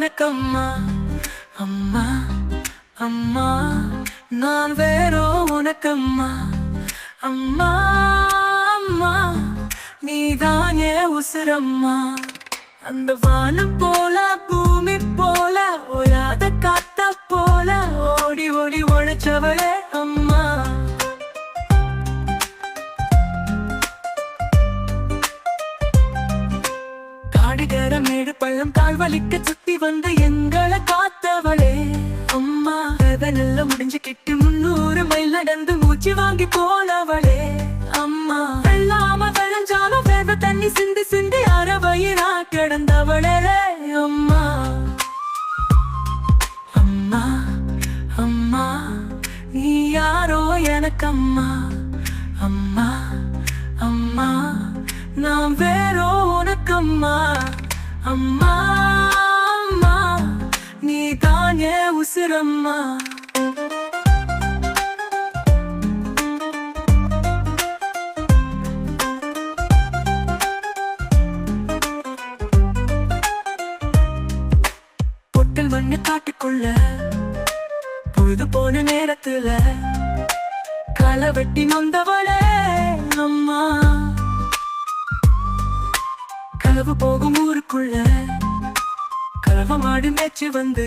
எனக்கம்மா அம்மா அம்மா நான் வேறோ உனக்கம்மா அம்மா அம்மா நீதான் ஏ உசுரம்மா. அந்த வானம் போல பூ காடுகர மேடு பள்ளம் கால் வலிக்க சுத்தி வந்து எங்களை காத்தவளே. அம்மா அதனெல்லாம் முடிஞ்சு கிட்டு முன்னூறு மைல் நடந்து மூச்சு வாங்கி போனவளே. அம்மா வெள்ளாம விளைஞ்சாலும் வேத தண்ணி சிந்தி சிந்தி அறவயிறா கிடந்தவளே. அம்மா அம்மா அம்மா நீ யாரோ எனக்கு அம்மா அம்மா அம்மா நான் வேறோ அம்மா அம்மா அம்மா நீ தானே உசுரம்மா. பொட்டல் மண்ணு காட்டுக்குள்ள பொழுது போன நேரத்துல களை வெட்டி நொந்தவளே அம்மா. கலவு போகும் ஊருக்குள்ள. கலவ மாடு மேய்ச்சி வந்து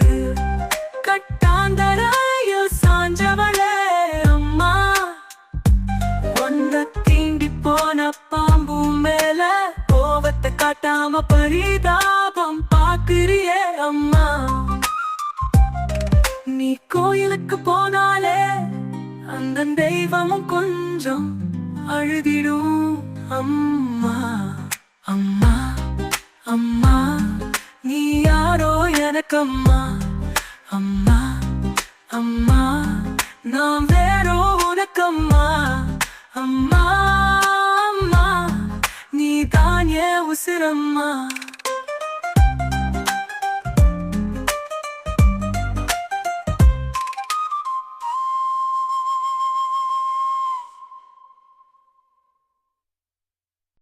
கட்டாந்தரையில் சாஞ்சவள அம்மா. ஒன்ன தீண்டி போன பாம்பு மேல கோவத்தை காட்டாம பரிதாபம் பாக்குறியே அம்மா. நீ கோயிலுக்கு போனாலே அந்த தெய்வமும் கொஞ்சம் அழுதிடும் அம்மா. அம்மா நீ யாரோ எனக்கு அம்மா அம்மா அம்மா நான் வேறோ உனக்கு அம்மா அம்மா அம்மா நீ தான் ஏன் உசிரம்மா.